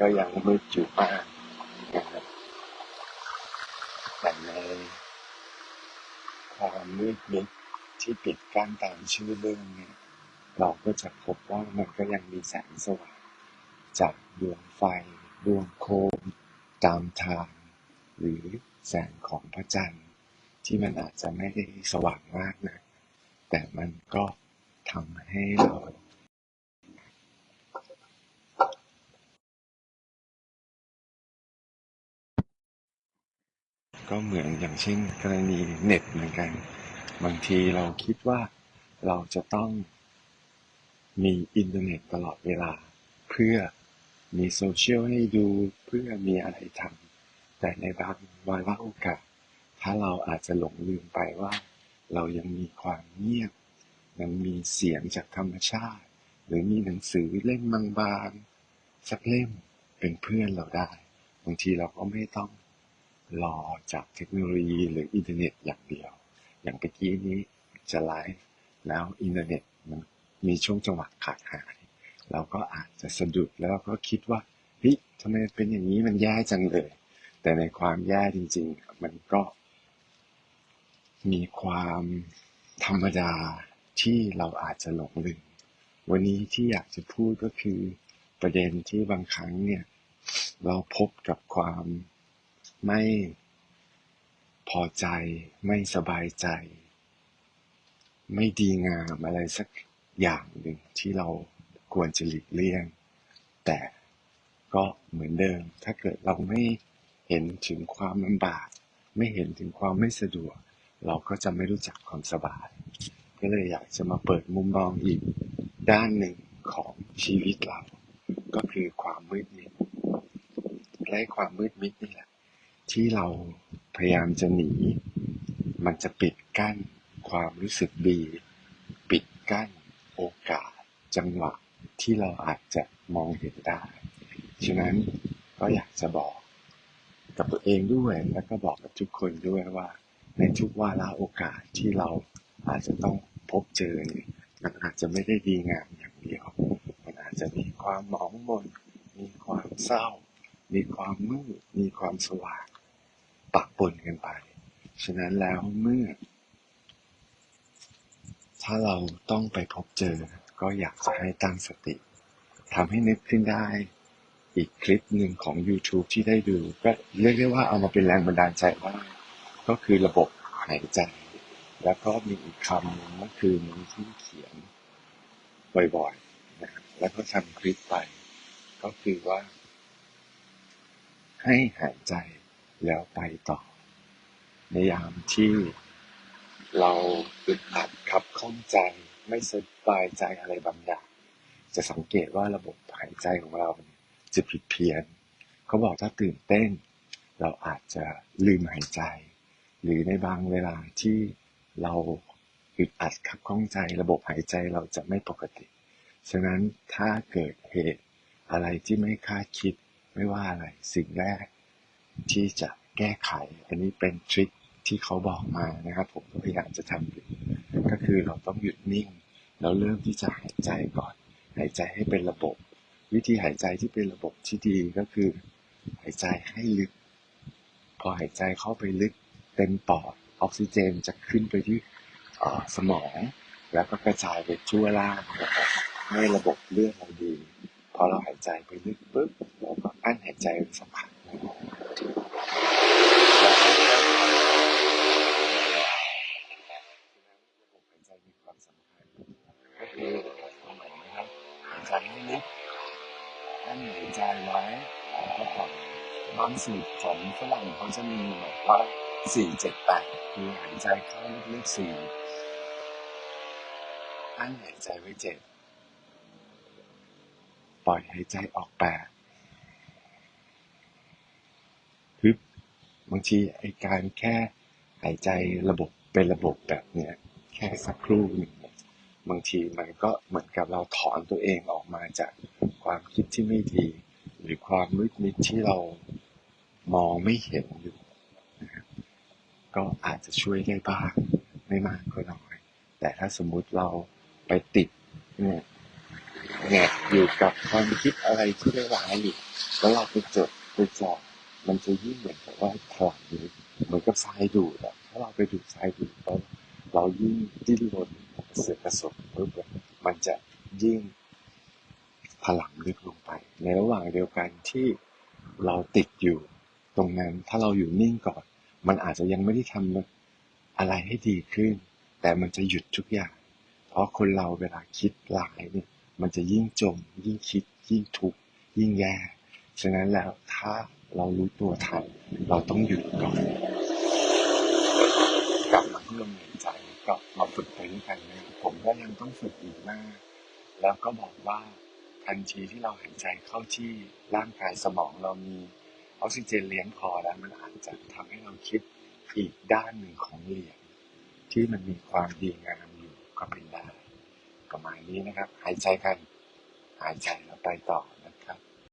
ก็ยังมืดอยู่มากนะครับแต่ในความมืดมิดที่ปิดกั้นตามชื่อเรื่องเนี่ยเราก็จะพบว่ามันก็ยังมีแสงสว่างจากดวงไฟดวงโคม ตามทาง หรือแสงของพระจันทร์ ที่มันอาจจะไม่ได้สว่างมากนะ แต่มันก็ทำให้เรา ก็เหมือนอย่างเช่น กรณีเน็ตเหมือนกัน บางทีเราคิดว่าเราจะต้องมีอินเทอร์เน็ตตลอดเวลา เพื่อมีโซเชียลให้ดูเพื่อมีอะไรทำแต่ในบางวาระโอกาส ถ้าเราอาจจะหลงลืมไปว่า เรายังมีความเงียบยังมีเสียงจากธรรมชาติ หรือมีหนังสือเล่มบางๆสักเล่มเป็นเพื่อนเราได้ บางทีเราก็ไม่ต้อง รอจากเทคโนโลยีหรืออินเทอร์เน็ตอย่างเดียว อย่างเมื่อกี้นี้จะไลฟ์แล้วอินเทอร์เน็ตมันมีช่วงจังหวะขาดหายเราก็อาจจะสะดุดแล้วก็คิดว่าเฮ้ยทำไมเป็นอย่างนี้มันแย่จังเลย แต่ในความแย่จริง ๆ มันก็ มีความธรรมดาที่เราอาจจะหลงลืมวันนี้ที่อยากจะพูดก็คือประเด็นที่บางครั้งเนี่ย เราพบกับความ ไม่พอใจ ไม่สบายใจ ไม่ดีงามอะไรสักอย่างหนึ่งที่เราควรจะหลีกเลี่ยง แต่ก็เหมือนเดิม ถ้าเกิดเราไม่เห็นถึงความลำบาก ไม่เห็นถึงความไม่สะดวก เราก็จะไม่รู้จักความสบาย ก็เลยอยากจะมาเปิดมุมมองอีกด้านหนึ่งของชีวิตเรา ก็คือความมืดมิดและความมืดมิดนี่แหละ ที่เราพยายามจะหนี มันจะปิดกั้นความรู้สึกดี ปิดกั้นโอกาสจังหวะที่เราอาจจะมองเห็นได้ ฉะนั้นก็อยากจะบอกกับตัวเองด้วยแล้วก็บอกกับทุกคนด้วยว่า ในทุกวาระโอกาสที่เราอาจจะต้องพบเจอเนี่ยมันอาจจะไม่ได้ดีงามอย่างเดียว มันอาจจะมีความหมองมน มีความเศร้า มีความมืด มีความสว่าง ปะปนกันไป ฉะนั้นแล้วเมื่อ ถ้าเราต้องไปพบเจอ ก็อยากจะให้ตั้งสติทำให้นึกขึ้นได้อีกคลิปหนึ่งของ YouTube ที่ได้ดู ก็เรียกได้ว่าเอามาเป็นแรงบันดาลใจว่า ก็คือระบบหายใจ แล้วก็มีอีกคำเมื่อคืนนี้ที่เขียนบ่อยๆนะครับแล้วก็ทำคลิปไป ก็คือว่า ให้หายใจ แล้วไปต่อ ในยามที่เราอึดอัดขับข้องใจไม่สบายใจอะไรบางอย่างจะสังเกตว่าระบบหายใจของเราจะผิดเพี้ยน เขาบอกถ้าตื่นเต้น เราอาจจะลืมหายใจ หรือในบางเวลาที่เราอึดอัดขับข้องใจ ระบบหายใจเราจะไม่ปกติ ฉะนั้นถ้าเกิดเหตุอะไรที่ไม่คาดคิดไม่ว่าอะไร สิ่งแรก ที่จะแก้ไข อันนี้เป็นทริคที่เขาบอกมานะครับ ผมก็พยายามจะทำอยู่ก็คือเราต้องหยุดนิ่ง แล้วเริ่มที่จะหายใจก่อน หายใจให้เป็นระบบ วิธีหายใจที่เป็นระบบที่ดีก็คือ หายใจให้ลึก พอหายใจเข้าไปลึกเต็มปอดออกซิเจนจะขึ้นไปที่สมอง แล้วก็กระจายไปทั่วร่างนะครับให้ระบบเลือดเราดี พอเราหายใจไปลึกปุ๊บเราก็อั้นหายใจไว้สักพักหนึ่งแล้วก็ค่อยๆระบบหายใจมีความสำคัญก็คือตรงไหนนะครับหายใจให้ลึกอั้นหาย ใจไว้แล้วก็ปล่อยบางสูตรของฝรั่งเขาจะมีแบบว่าสี่เจ็ดแปดคือหายใจเข้าลึกๆสี่อั้นหายใจไว้เจ็ดปล่อยหายใจออกแปดฮึบบางทีไอการแค่หายใจระบบเป็นระบบแบบเนี้ย แค่สักครู่หนึ่งบางทีมันก็เหมือนกับเราถอนตัวเองออกมาจาก ความคิดที่ไม่ดี หรือความมืดมิดที่เรามองไม่เห็นอยู่นะครับก็อาจจะช่วยได้บ้างไม่มากก็น้อย แต่ถ้าสมมุติเราไปติดเนี่ยแงกอยู่กับความคิดอะไรที่ไม่ร้ายอยู่แล้วเราไปจดไปจ่อมันจะยิ่งเหมือนกับว่าถลายเหมือนกับทรายดูดอะถ้าเราไปดูดทรายดูดแล้วเรายิ่งดิ้นรนกระเสือกกระสนปุ๊บอะมันจะยิ่งถลำลึกลงไป ในระห ว่างเดียวกันที่เราติดอยู่ตรงนั้น ถ้าเราอยู่นิ่งก่อน มันอาจจะยังไม่ได้ทำอะไรให้ดีขึ้น แต่มันจะหยุดทุกอย่าง เพราะคนเราเวลาคิดร้ายเนี่ย มันจะยิ่งจม ยิ่งคิด ยิ่งทุกข์ยิ่งแย่ ฉะนั้นแล้วถ้าเรารู้ตัวทันเราต้องหยุดก่อนกลับมาที่ลมหายใจก็มาฝึกไปด้วยกันนะผมก็ยังต้องฝึกอีกมาก แล้วก็บอกว่า ทันทีที่เราหายใจเข้าที่ร่างกายสมองเรามีออกซิเจนเลี้ยงพอแล้วมันอาจจะทำให้เราคิดอีกด้านหนึ่งของเหรียญที่มันมีความดีงามอยู่ก็เป็นได้ประมาณนี้นะครับ หายใจกัน หายใจแล้วไปต่อ